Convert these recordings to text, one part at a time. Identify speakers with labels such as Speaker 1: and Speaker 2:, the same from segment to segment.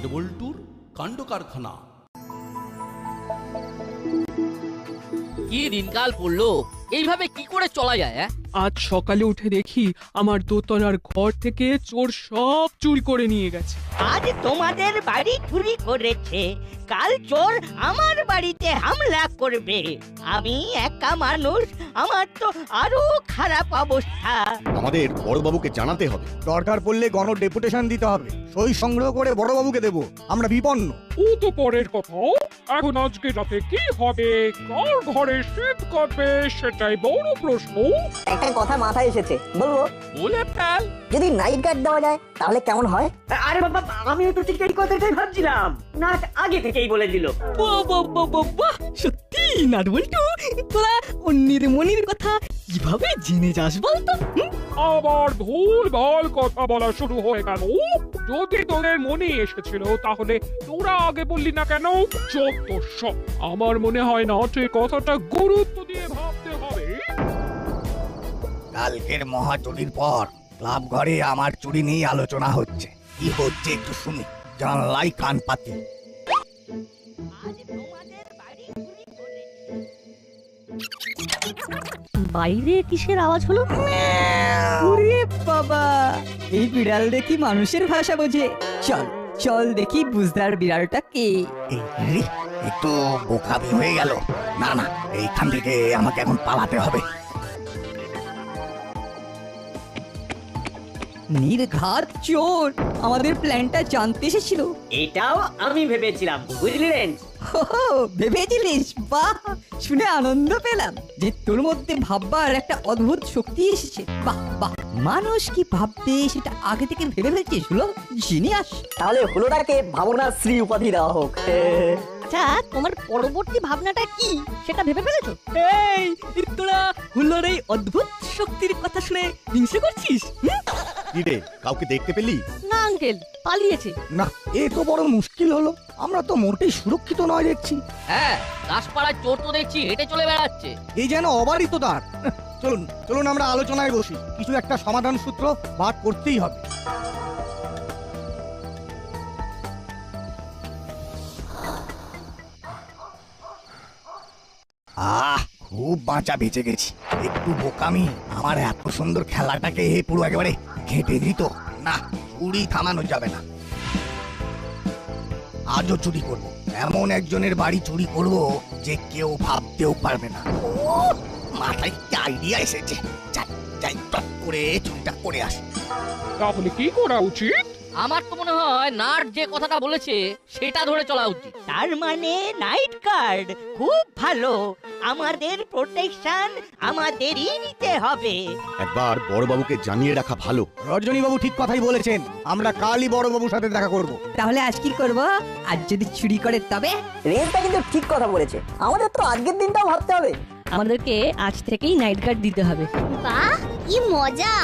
Speaker 1: নাটবল্টুর কাণ্ড কারখানা
Speaker 2: কি দিনকাল পড়ল? এইভাবে কি করে চলা যায় হ্যাঁ?
Speaker 3: আজ সকালে উঠে দেখি আমার দোতলার ঘর থেকে চোর সব চুরি করে নিয়ে গেছে।
Speaker 4: আজ তোমাদের বাড়ি চুরি করেছে। কাল চোর আমার বাড়িতে হামলা করবে। আমি একা মানুষ আমার তো আরও খারাপ অবস্থা।
Speaker 5: আমাদের বড়বাবুকে জানাতে হবে।
Speaker 6: দরকার পড়লে গণ ডেপুটেশন দিতে হবে। সই সংগ্রহ করে বড়বাবুকে দেবো। আমরা বিপন্ন।
Speaker 3: ও তো পরের কথা এখন আজকে রাতে কি হবে? কার ঘরে শীত কাটবে সেটাই বড় প্রশ্ন।
Speaker 7: একটা কথা মাথায় এসেছে। বলব
Speaker 2: বলে ফেল।
Speaker 7: যদি নাইট গার্ড দেওয়া যায় তাহলে কেমন হয়?
Speaker 8: আরে বাবা আমিও তো ঠিক এই কথাটাই ভাবছিলাম। না আগে থেকেই বলে দিল।
Speaker 9: সত্যি নাটবল্টু তোরা অন্যের মনির কথা কীভাবে জেনে যাস বলতো?
Speaker 3: আবার ভুল ভালো কথা বলা শুরু হয়ে গেল। যদি তোদের মনে এসেছিল তাহলে তোরা আগে বললি না কেন? চোদ্দ সব। আমার মনে হয় না তুই কথাটা গুরুত্ব দিয়ে হবে
Speaker 6: কালকের মহা চুরির পর ক্লাব ঘরে আমার চুরি নিয়ে আলোচনা হচ্ছে। কি হচ্ছে একটু শুনি। জানলাই কান পাতি।
Speaker 9: বাইরে কিসের আওয়াজ হলো? ওরে বাবা! এই বিড়াল দেখি মানুষের ভাষা বোঝে। চল চল দেখি বুঝদার বিড়ালটা কে।
Speaker 6: এই তো বোকামি হয়ে গেল। না না এইখান থেকে আমাকে এখন পালাতে হবে।
Speaker 9: নির্ঘাত চোর। আমাদের প্ল্যানটা জানতে এসেছিল।
Speaker 8: এটাও আমি ভেবেছিলাম বুঝলেন
Speaker 9: হো হো, ভেবেছিলিস? বাহ শুনে আনন্দ পেলাম যে তোর মধ্যে ভাববার একটা অদ্ভুত শক্তি এসেছে। বাহ বাহ। মানুষ কি ভাববে সেটা আগে থেকে ভেবে ফেলেছিস হলো? জিনিয়াস।
Speaker 7: তাহলে হুলোটাকে ভাবনার শ্রী উপাধি দেওয়া হোক।
Speaker 9: আচ্ছা তোমার পরবর্তী ভাবনাটা কি? সেটা ভেবে ফেলেছো? এই তোরা হুল্লোর এই অদ্ভুত শক্তির কথা শুনে হিংসে করছিস? হুম?
Speaker 5: কি রে কাউকে দেখতে পেলি?
Speaker 9: না আঙ্কেল পালিয়েছে।
Speaker 6: না এ তো বড় মুশকিল হলো। আমরা তো মোটেই সুরক্ষিত নয় দেখছি।
Speaker 2: হ্যাঁ দাসপাড়ার চোর তো দেখছি হেঁটে চলে বেড়াচ্ছে।
Speaker 6: এই যেন অবারিত তার চলুন চলুন আমরা আলোচনায় বসি। কিছু একটা সমাধান সূত্র বার করতেই হবে। আহ খুব বাঁচা বেঁচে গেছি। একটু বোকামি আমার এত সুন্দর খেলাটাকে পুরো একেবারে ঘেঁটে দিত। না চুরি থামানো যাবে না। আজও চুরি করব। এমন একজনের বাড়ি চুরি করব যে কেউ ভাবতেও পারবে না। ও মাথায় কি আইডিয়া এসেছে। যাই যাই টপ করে চুরিটা করে আসি।
Speaker 3: তাহলে কি করা উচিত?
Speaker 2: আমার মনে হয় নাট যে কথাটা বলেছে সেটা ধরে চলা উচিত।
Speaker 4: তার মানে নাইট গার্ড খুব ভালো। আমাদের প্রোটেকশন আমাদেরই নিতে হবে।
Speaker 5: একবার বড়বাবুকে জানিয়ে রাখা ভালো।
Speaker 6: রজনী বাবু ঠিক কথাই বলেছেন। আমরা কালই বড় বাবুর সাথে দেখা করব।
Speaker 9: তাহলে আজ কি করব? আজ যদি চুরি করে তবে?
Speaker 7: রেঞ্জটা কিন্তু ঠিক কথা বলেছে। আমাদের তো আজকের দিনটাও ভাবতে হবে।
Speaker 9: আমাদেরকে আজ থেকেই নাইট গার্ড দিতে হবে।
Speaker 10: বাহ কি মজা!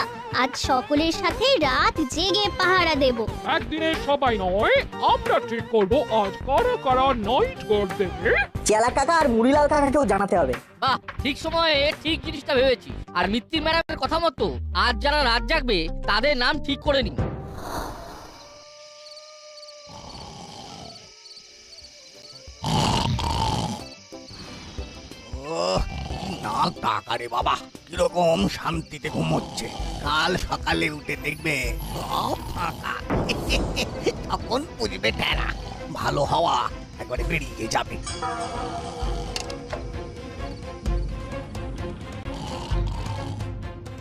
Speaker 10: আজ সকলের সাথে রাত জেগে পাহারা দেব।
Speaker 3: একদিনে সবাই নয় আমরা ঠিক করব আজ কারা কারা নাইট গার্ড দেবে।
Speaker 7: চেলা কাকা আর মুড়িলাল কাকাকেও জানাতে হবে।
Speaker 2: বাহ ঠিক সময়ে ঠিক জিনিসটা ভেবেছি আর মিত্তির ম্যাডামের কথা মতো আজ যারা রাত জাগবে তাদের নাম ঠিক করে নি
Speaker 6: কি না টাকা রে বাবা, কীরকম শান্তিতে ঘুমোচ্ছে। কাল সকালে উঠে দেখবে সব ফাঁকা। তখন বুঝবে টেরা। ভালো হাওয়া, একবারে বেরিয়ে যাবে।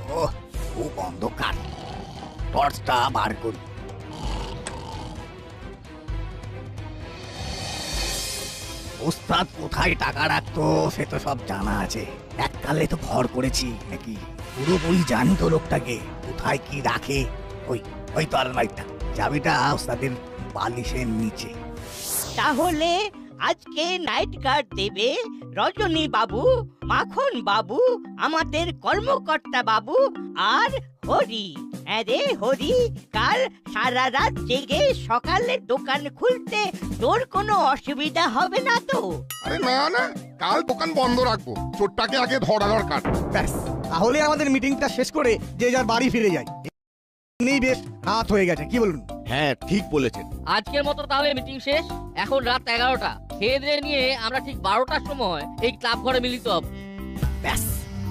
Speaker 6: ও খুব অন্ধকার। টর্চটা বার করি। ওস্তাদ কোথায় টাকা রাখতো, সে তো সব জানা আছে। এককালে তো ভর করেছি নাকি? পুরোপুরি জানি তো লোকটাকে, কোথায় কি রাখে। ওই ওই তো আলমারিটা। চাবিটা ওস্তাদের বালিশের নিচে।
Speaker 4: তাহলে আজকে নাইট গার্ড দেবে রজনী বাবু, মাখন বাবু, আমাদের কর্মকর্তা বাবু আর হরি। আরে হরি কাল সারা রাত জেগে সকালে দোকান খুলতে তোর কোনো অসুবিধা হবে না তো?
Speaker 11: আরে না না কাল দোকান বন্ধ রাখব। চোরটাকে আগে ধরা দরকার
Speaker 6: ব্যাস তাহলে আমাদের মিটিংটা শেষ করে যে যার বাড়ি ফিরে যাই। এমনিই বেশ রাত হয়ে গেছে কি বলুন?
Speaker 5: হ্যাঁ ঠিক বলেছেন।
Speaker 2: আজকের মতো তাহলে মিটিং শেষ। এখন রাত এগারোটা। খেয়ে দিয়ে নিয়ে আমরা ঠিক বারোটার সময় এই ক্লাব ঘরে মিলিত হব।
Speaker 6: ব্যাস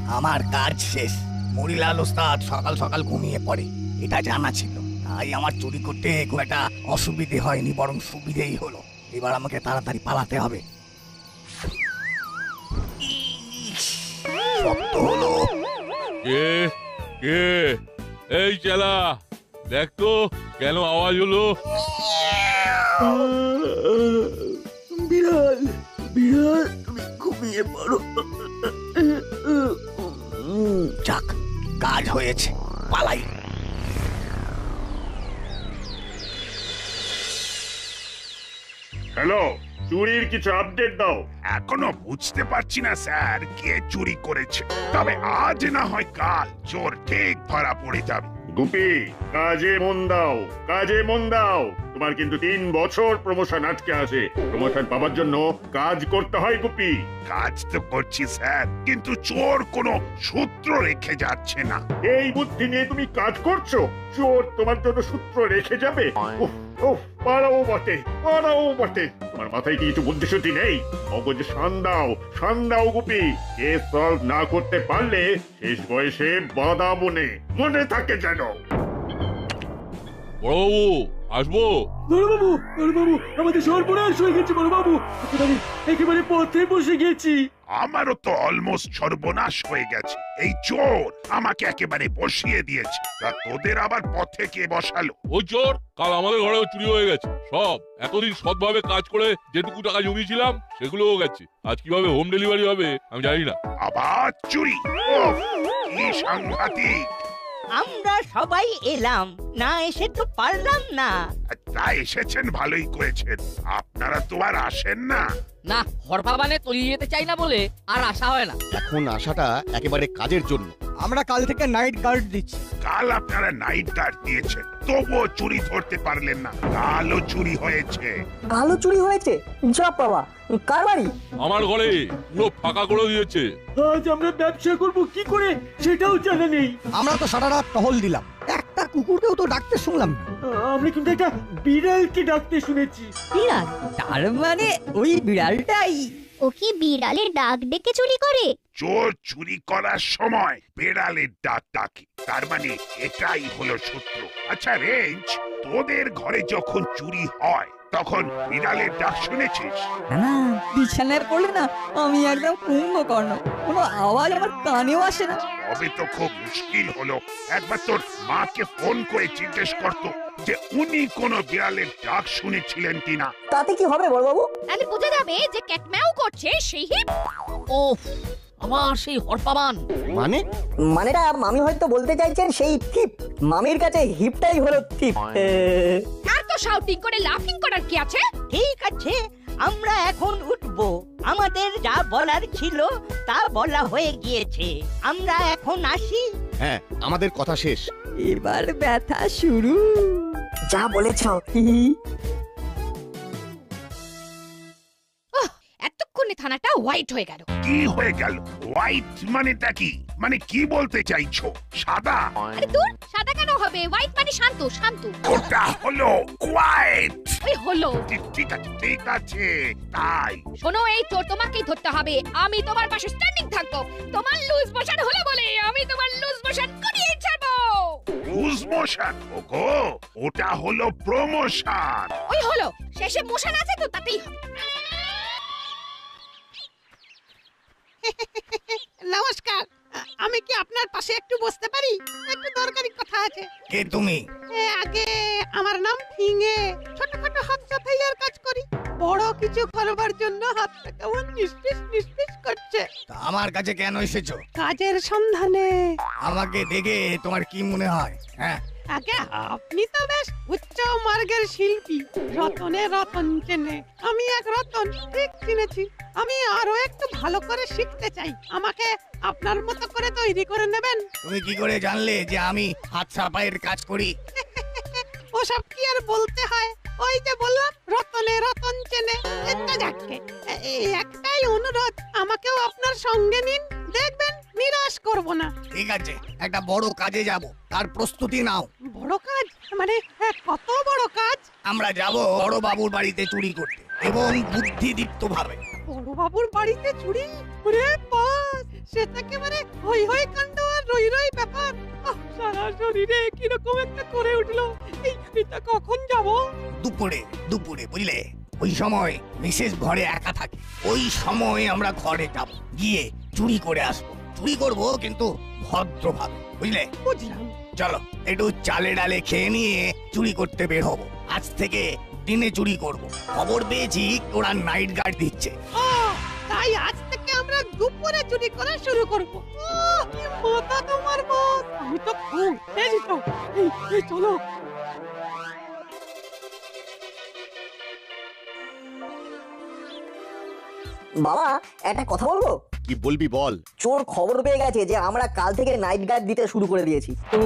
Speaker 6: আমার কাজ শেষ। মরিলাল ওস্তাদ সকাল সকাল ঘুমিয়ে পড়ে এটা জানা ছিল। তাই আমার চুরি করতে খুব একটা অসুবিধে হয়নি বরং সুবিধেই হলো। এবার আমাকে তাড়াতাড়ি পালাতে হবে। হলো।
Speaker 12: কে? কে? এই চেলা দেখ তো কেন আওয়াজ হলো?
Speaker 6: বিড়াল বিড়াল তুমি ঘুমিয়ে পড়ো। কাজ হয়েছে। পালাই।
Speaker 13: হ্যালো চুরির কিছু আপডেট দাও।
Speaker 11: এখনও বুঝতে পারছি না স্যার কে চুরি করেছে। তবে আজ না হয় কাল চোর ঠিক ধরা পড়ে যাবে।
Speaker 13: গুপি কাজে মন দাও কাজে মন দাও। তোমার কিন্তু তিন বছর প্রমোশন আটকে আছে। প্রমোশন পাওয়ার জন্য কাজ করতে হয় গুপি।
Speaker 11: কাজ তো করছি স্যার কিন্তু চোর কোনো সূত্র রেখে যাচ্ছে না।
Speaker 13: এই বুদ্ধি নিয়ে তুমি কাজ করছ? চোর তোমার জন্য সূত্র রেখে যাবে? উফ, উফ, পারাও বটে পারাও বটে। তোমার মাথায় কিছু বুদ্ধি শুদ্ধি নেই? মগজ শান দাও শান দাও গুপি। এ সলভ না করতে পারলে শেষ বয়সে বাধা মনে মনে থাকে যেন।
Speaker 12: আসব।
Speaker 8: বড়বাবু বড়বাবু আমাদের সর্বনাশ হয়ে গেছে বড়বাবু একেবারে একেবারে পথে বসে গেছি।
Speaker 11: আমারও তো অলমোস্ট সর্বনাশ হয়ে গেছে। এই চোর আমাকে একেবারে বসিয়ে দিয়েছে। তা তোদের আবার পথে কে বসালো?
Speaker 12: ওই চোর কাল আমাদের ঘরেও চুরি হয়ে গেছে। সব এতদিন সৎভাবে কাজ করে যেটুকু টাকা জমিয়েছিলাম সেগুলোও গেছে। আজ কীভাবে হোম ডেলিভারি হবে আমি জানি না।
Speaker 11: আবার চুরি? উফ, কি সাংঘাতিক।
Speaker 4: আমরা সবাই এলাম। না এসে তো পারলাম না।
Speaker 11: তা এসেছেন ভালোই করেছেন। আপনারা তো আর আসেন না।
Speaker 2: না হরফা বানে তলিয়ে যেতে চাই না বলে আর আশা হয় না।
Speaker 5: এখন আশাটা একেবারে কাজের জন্য।
Speaker 6: আমরা কাল থেকে নাইট গার্ড দিচ্ছি।
Speaker 11: কাল আপনারা নাইট গার্ড দিয়েছেন তবুও চুরি ধরতে পারলেন না। কালও চুরি হয়েছে।
Speaker 7: কালো চুরি হয়েছে? যা বাবা কার বাড়ি
Speaker 12: আমার ঘরে পুরো ফাঁকা করে দিয়েছে।
Speaker 8: আজ আমরা ব্যবসা করব কি করে সেটাও জানা নেই।
Speaker 6: আমরা তো সারা রাত টহল দিলাম। একটা কুকুরকেও তো ডাকতে শুনলাম না।
Speaker 8: আমরা কিন্তু একটা বিড়ালকে ডাকতে শুনেছি।
Speaker 9: বিড়াল? তার মানে ওই বিড়ালটাই।
Speaker 10: ও কি বিড়ালের ডাক ডেকে চুরি করে?
Speaker 11: চোর চুরি করার সময় বেড়ালের ডাক ডাকে। তার মানে এটাই হলো সূত্র আচ্ছা রেঞ্জ তোদের ঘরে যখন চুরি হয় তখন বিড়ালের ডাক শুনেছিস?
Speaker 9: না না বিছানায় পড়লে না আমি একদম কুম্ভকর্ণ কোনো আওয়াজ আমার কানেও আসে না।
Speaker 11: তবে তো খুব মুশকিল হলো। একবার তোর মাকে ফোন করে জিজ্ঞেস করতো যে উনি কোনো বিড়ালের ডাক শুনেছিলেন কিনা।
Speaker 7: তাতে কি হবে বড়বাবু?
Speaker 10: তাহলে বোঝা যাবে যে ক্যাটম্যাও করছে সেই হিপ।
Speaker 2: ওফ আবার সেই হরপাবান।
Speaker 5: মানে?
Speaker 7: মানেটা মামি হয়তো বলতে চাইছেন সেই থিপ মামির কাছে হিপটাই হলো থিপ
Speaker 10: আর তো শাউটিং করে লাফিং করার কি আছে?
Speaker 4: ঠিক আছে আমরা এখন উঠব। আমাদের যা বলার ছিল তা বলা হয়ে গিয়েছে। আমরা এখন আসি।
Speaker 5: হ্যাঁ আমাদের কথা শেষ।
Speaker 9: এবার ব্যথা শুরু।
Speaker 7: যা বলেছ।
Speaker 10: এতক্ষণে থানাটা হোয়াইট হয়ে গেল।
Speaker 11: কি হয়ে গেল? হোয়াইট মানেটা কি? মানে কি বলতে চাইছো? সাদা?
Speaker 10: আরে দূর সাদা কেন হবে? হোয়াইট মানে শান্ত শান্ত।
Speaker 11: ওটা হলো কোয়াইট
Speaker 10: ওই হলো।
Speaker 11: ঠিক আছে ঠিক আছে তাই।
Speaker 10: শোনো এই চোর তোমাকেই ধরতে হবে। আমি তোমার পাশে স্ট্যান্ডিং থাকব। তোমার লুজ মোশন হলো বলে আমি তোমার লুজ মোশন করিয়ে ছাড়বো।
Speaker 11: লুজ মোশন ওগো ওটা হলো প্রমোশন
Speaker 10: ওই হলো। শেষে মোশন আছে তো তাতেই হবে।
Speaker 14: নমস্কার। আমি কি আপনার পাশে একটু বসতে পারি? একটু দরকারি কথা আছে।
Speaker 6: কে তুমি?
Speaker 14: এ, আগে আমার নাম ফিঙে ছোটখাটো হাত সাফাইয়ের কাজ করি। বড় কিছু করবার জন্য হাতটা কেমন নিষ্পিস নিষ্পিস করছে।
Speaker 6: তা আমার কাছে কেন এসেছ?
Speaker 14: কাজের সন্ধানে।
Speaker 6: আমাকে দেখে তোমার কি মনে হয় হ্যাঁ?
Speaker 14: আগে আপনি তো বেশ উচ্চ মার্গের শিল্পী। রতনে রতন চেনে। আমি এক রতন ঠিক চিনেছি। আমি আরও একটু ভালো করে শিখতে চাই। আমাকে আপনার মতো করে তৈরি করে নেবেন?
Speaker 6: তুমি কি করে জানলে যে আমি হাত সাফাইয়ের কাজ করি?
Speaker 14: ওসব কি আর বলতে হয়? ওই যে বললাম রতনে রতন চেনে। একটা যাকে একটাই অনুরোধ আমাকেও আপনার সঙ্গে নিন। দেখবেন নিরাশ করব না।
Speaker 6: ঠিক আছে একটা বড় কাজে যাব তার প্রস্তুতি নাও।
Speaker 14: বড় কাজ? মানে হ্যাঁ, কত বড় কাজ?
Speaker 6: আমরা যাব বড় বাবুর বাড়িতে চুরি করতে এবং বুদ্ধিদীপ্ত ভাবে
Speaker 14: বড় বাবুর বাড়িতে চুরি? ওরে বাস সেটা একেবারে হই হই কাণ্ড আর রই রই ব্যাপার। আহ, সারা শরীরে কীরকম একটা করে উঠল। এই এটা কখন যাব?
Speaker 6: দুপুরে দুপুরে বুঝলে? ওই সময় মিসেস ঘরে একা থাকে। ওই সময় আমরা ঘরে যাব গিয়ে চুরি করে আসব। চুরি করব কিন্তু ভদ্রভাবে বুঝলে?
Speaker 14: বুঝলাম।
Speaker 6: চলো একটু চালে ডালে খেয়ে নিয়ে চুরি করতে বের হব। আজ থেকে দিনে চুরি করব। খবর পেয়েছি ওরা নাইট গার্ড দিচ্ছে।
Speaker 14: তাই আজ থেকে আমরা দুপুরে চুরি করা শুরু করব। কি মাথা তোমার বস। আমি তো খুব এই তো। এই এই চলো।
Speaker 7: বাবা একটা কথা বলব?
Speaker 5: কি বলবি বল।
Speaker 7: চোর খবর পেয়ে গেছে যে আমরা কাল থেকে নাইট গার্ড দিতে শুরু করে দিয়েছি। তো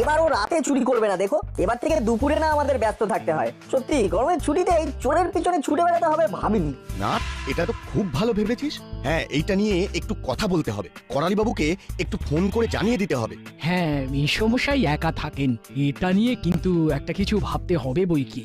Speaker 7: এবার ও রাতে চুরি করবে না দেখো। এবার থেকে দুপুরে না আমাদের ব্যস্ত থাকতে হয়। সত্যি গরমের ছুটিতে এই চোরের পিছনে ছুটে বেড়াতে হবে ভাবিনি।
Speaker 5: না এটা তো খুব ভালো ভেবেছিস? হ্যাঁ এইটা নিয়ে একটু কথা বলতে হবে। করালি বাবুকে একটু ফোন করে জানিয়ে দিতে হবে।
Speaker 15: হ্যাঁ মেসমশাই একা থাকেন। এটা নিয়ে কিন্তু একটা কিছু ভাবতে হবে বই কি।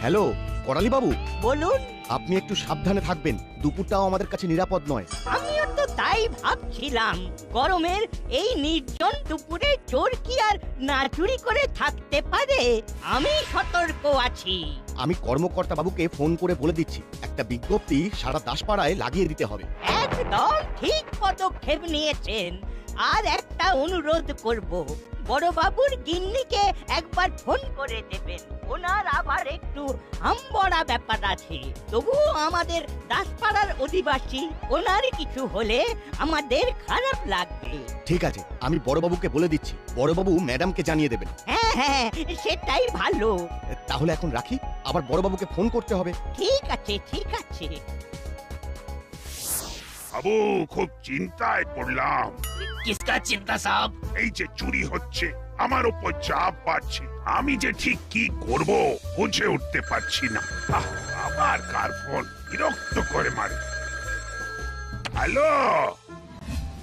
Speaker 5: হ্যালো করালি বাবু
Speaker 4: বলুন।
Speaker 5: আপনি একটু সাবধানে থাকবেন। দুপুরটাও আমাদের কাছে নিরাপদ নয়।
Speaker 4: আমিও তো তাই ভাবছিলাম। গরমের এই নির্জন দুপুরে চোর কি আর না চুরি করে থাকতে পারে? আমি সতর্ক আছি।
Speaker 5: আমি কর্মকর্তা বাবুকে ফোন করে বলে দিচ্ছি। একটা বিজ্ঞপ্তি সারা দাসপাড়ায় লাগিয়ে দিতে হবে।
Speaker 4: একদম ঠিক পদক্ষেপ নিয়েছেন। আর একটা অনুরোধ করব। বড়বাবুর গিন্নিকে একবার ফোন করে দেবেন। ওনার আবার একটু হাম্বড়া ব্যাপার আছে। তবুও আমাদের দাসপাড়ার অধিবাসী ওনার কিছু হলে আমাদের খারাপ লাগবে।
Speaker 5: ঠিক আছে আমি বড়বাবুকে বলে দিচ্ছি। বড়বাবু ম্যাডামকে জানিয়ে দেবেন।
Speaker 4: হ্যাঁ হ্যাঁ সেটাই ভালো।
Speaker 5: তাহলে এখন রাখি আবার বড়বাবুকে ফোন করতে হবে।
Speaker 4: ঠিক আছে ঠিক আছে।
Speaker 11: বাবু খুব চিন্তায় পড়লাম।
Speaker 6: কিসকা চিন্তা সাহেব
Speaker 11: এই যে চুরি হচ্ছে আমার উপর চাপ বাড়ছে। আমি যে ঠিক কি করব বুঝে উঠতে পারছি না। আহ, আবার কার ফোন? বিরক্ত করে মারে। হ্যালো?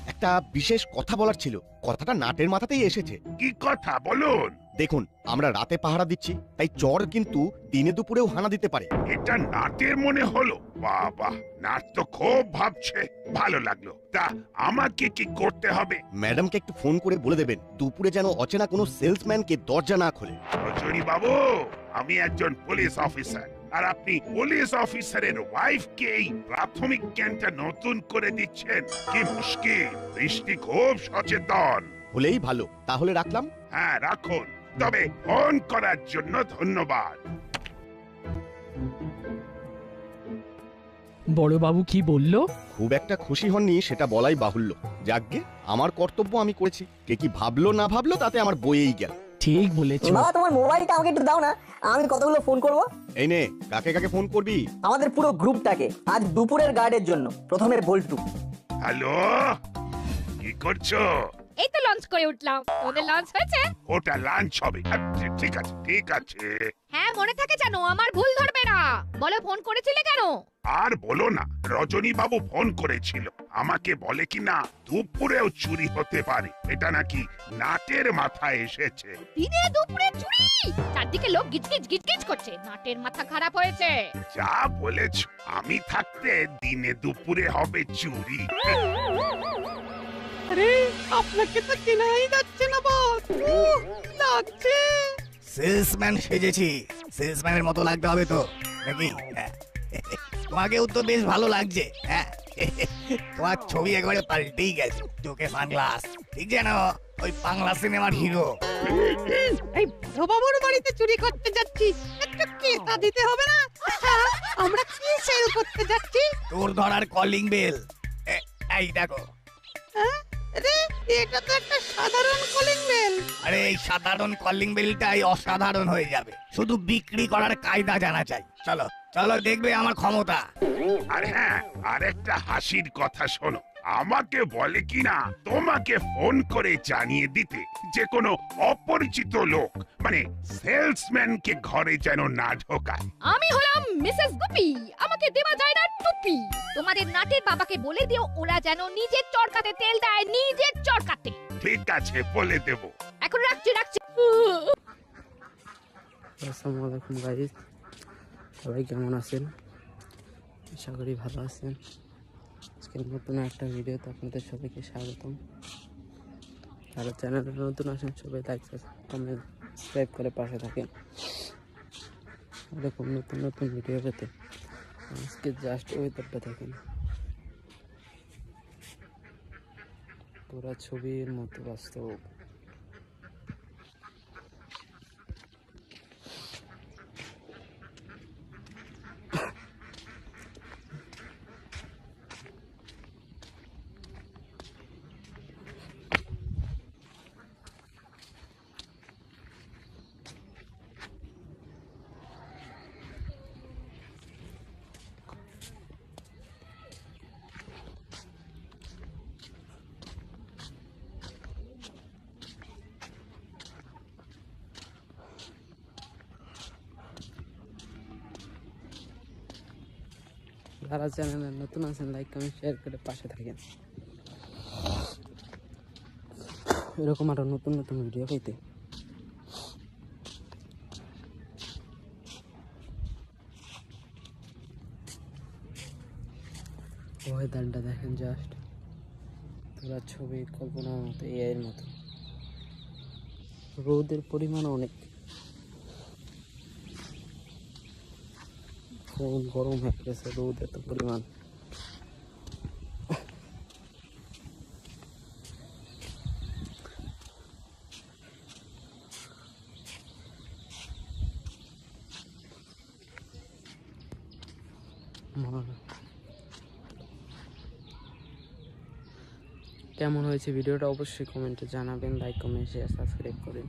Speaker 5: একটা বিশেষ কথা বলার ছিল। কথাটা নাটের মাথাতেই এসেছে।
Speaker 11: কি কথা? বলুন।
Speaker 5: দেখুন আমরা রাতে পাহারা দিচ্ছি তাই চর কিন্তু দিনে দুপুরেও হানা দিতে পারে।
Speaker 11: এটা নাটের মনে হলো। বাবা নাট তো খুব ভাবছে। ভালো লাগল। তা আমাকে কি করতে হবে?
Speaker 5: ম্যাডামকে একটু ফোন করে বলে দেবেন দুপুরে যেন অচেনা কোনো সেলসম্যানকে দরজা না খোলে।
Speaker 11: রজনী বাবু আমি একজন পুলিশ অফিসার আর আপনি পুলিশ অফিসারের ওয়াইফকে এই প্রাথমিক জ্ঞানটা নতুন করে দিচ্ছেন। কি মুশকিল বৃষ্টি খুব সচেতন।
Speaker 5: হলেই ভালো তাহলে রাখলাম।
Speaker 11: হ্যাঁ রাখুন। তবে ফোন করার জন্য ধন্যবাদ।
Speaker 15: বড়বাবু কি বলল?
Speaker 5: খুব একটা খুশি হননি সেটা বলাই বাহুল্য। যাকগে আমার কর্তব্য আমি করেছি। কে কি ভাবলো না ভাবলো তাতে আমার বইয়েই গেল।
Speaker 15: ঠিক বলেছ।
Speaker 7: বাবা তোমার মোবাইলটা আমাকে একটু দাও না। আমি কতগুলো ফোন করব?
Speaker 5: এই নে কাকে কাকে ফোন করবি?
Speaker 7: আমাদের পুরো গ্রুপটাকে আজ দুপুরের গার্ডের জন্য প্রথমে বল্টু
Speaker 11: হ্যালো কি করছ?
Speaker 10: এই তো লঞ্চ করে উঠলাম। ওদের লঞ্চ হয়েছে?
Speaker 11: ওটা লাঞ্চ হবে। আচ্ছা, ঠিক আছে ঠিক আছে।
Speaker 10: হ্যাঁ মনে থাকে জানো আমার ভুল ধরবে না। বলো ফোন করেছিলে কেন?
Speaker 11: আর বলো না রজনী বাবু ফোন করেছিল। আমাকে বলে কি না দুপুরেও চুরি হতে পারে। এটা নাকি নাটের মাথায় এসেছে।
Speaker 10: দিনে দুপুরে চুরি? চারদিকে লোক গিজগিজ গিজগিজ করছে। নাটের মাথা খারাপ হয়েছে।
Speaker 11: যা বলেছ আমি থাকতে দিনে দুপুরে হবে চুরি।
Speaker 14: আরে আপনাকে তো চেনাই যাচ্ছে না বস। উহ, লাগছে।
Speaker 6: সেলসম্যান সেজেছি। সেলসম্যানের মতো লাগতে হবে তো নাকি? হ্যাঁ। তোমাকেও তো বেশ ভালো লাগছে হ্যাঁ। তোমার ছবি একবারে পাল্টেই গেছে চোখে সানগ্লাস। ঠিক যেন ওই বাংলা সিনেমার হিরো।
Speaker 14: এই বড়বাবুর বাড়িতে চুরি করতে যাচ্ছি একটু কেতা দিতে হবে না? হ্যাঁ, আমরা কি সেল করতে যাচ্ছি?
Speaker 6: তোর ধরার কলিং বেল এই দেখো।
Speaker 14: হ্যাঁ? আরে এটা তো একটা সাধারণ কলিং বেল
Speaker 6: আরে এই সাধারণ কলিং বেলটাই অসাধারণ হয়ে যাবে। শুধু বিক্রি করার কায়দা জানা চাই। চলো চলো দেখবে আমার ক্ষমতা।
Speaker 11: আরে হ্যাঁ আরেকটা হাসির কথা শোনো। আমাকে বলে কিনা? তোমাকে ফোন করে জানিয়ে দিতে যে কোনো অপরিচিত লোক মানে সেলসম্যানকে ঘরে যেন না ঢোকায়।
Speaker 10: আমি হলাম মিসেস গুপি আমাকে দেওয়া যায় না টুপি। তোমাদের নাটের বাবাকে বলে দিও ওরা যেন নিজের চরকাতে তেল দেয় নিজের চরকাতে।
Speaker 11: ঠিক আছে বলে দেব।
Speaker 10: এখন রাখছি রাখছি।
Speaker 16: আসসালামু আলাইকুম গাইজ। সবাই কেমন আছেন? আশা করি ভালো আছেন। আজকে নতুন একটা ভিডিওতে আপনাদের সবাইকে স্বাগতম। যারা চ্যানেলে নতুন আসেন সবাই লাইক কমেন্ট সাবস্ক্রাইব করে পাশে থাকেন। এরকম নতুন নতুন ভিডিও পেতে আজকে জাস্ট ওয়েদারটা থাকেন পুরা ছবির মতো বাস্তব। যারা চ্যানেলে নতুন আছেন লাইক কমেন্ট শেয়ার করে পাশে থাকেন। এরকম আরও নতুন নতুন ভিডিও পেতে। ওয়েদারটা দেখেন জাস্ট তোলা ছবি কল্পনার মতো এআই এর মতো। রোদের পরিমাণ অনেক। ফোন গরম হয়ে গেছে, রোদ এত পরিমাণ। কেমন হয়েছে ভিডিওটা অবশ্যই কমেন্টে জানাবেন লাইক কমেন্ট শেয়ার সাবস্ক্রাইব করেন।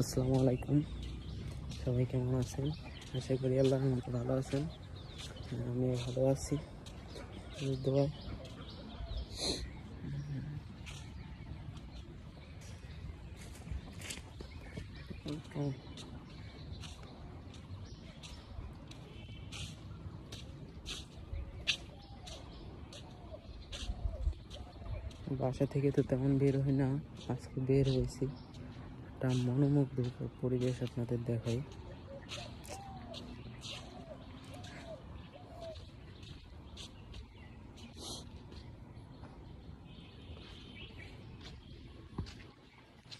Speaker 16: আসসালামু আলাইকুম। সবাই কেমন আছেন? আশা করি আল্লাহর মতো ভালো আছেন। আমিও ভালো আছি। দোয়া। বাসা থেকে তো তেমন বের হই না। আজকে বের হয়েছি। একটা মনোমুগ্ধকর পরিবেশ আপনাদের দেখাই।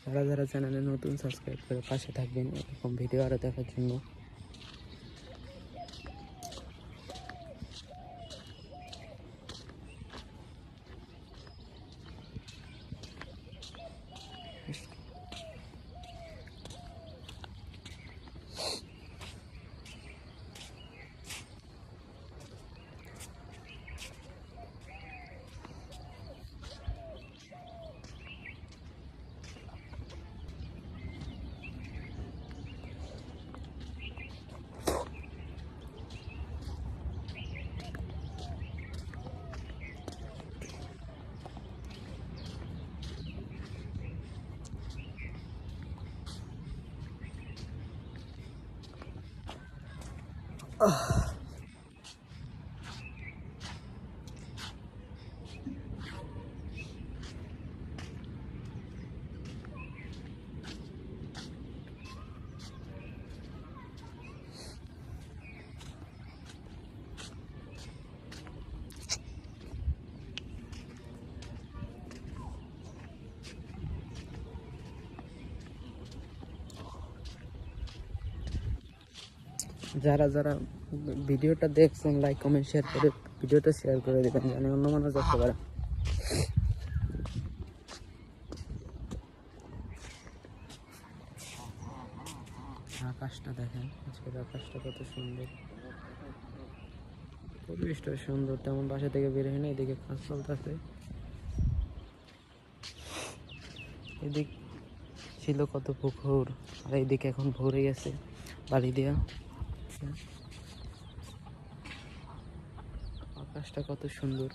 Speaker 16: যারা যারা চ্যানেলে নতুন সাবস্ক্রাইব করে পাশে থাকবেন। এরকম ভিডিও আরও দেখার জন্য। Ugh. যারা যারা ভিডিওটা দেখছেন লাইক কমেন্ট শেয়ার করে ভিডিওটা শেয়ার করে দেবেন, জানি অন্য মানুষ দেখতে পারে। আকাশটা দেখেন, আজকের আকাশটা কত সুন্দর। পরিবেশটা সুন্দর, তেমন বাসা থেকে বের হয় না, এদিকে কাজ চলতেছে। এদিক ছিল কত পুকুর, আর এইদিকে এখন ভরে গেছে বালি দেওয়া আকাশটা কত সুন্দর।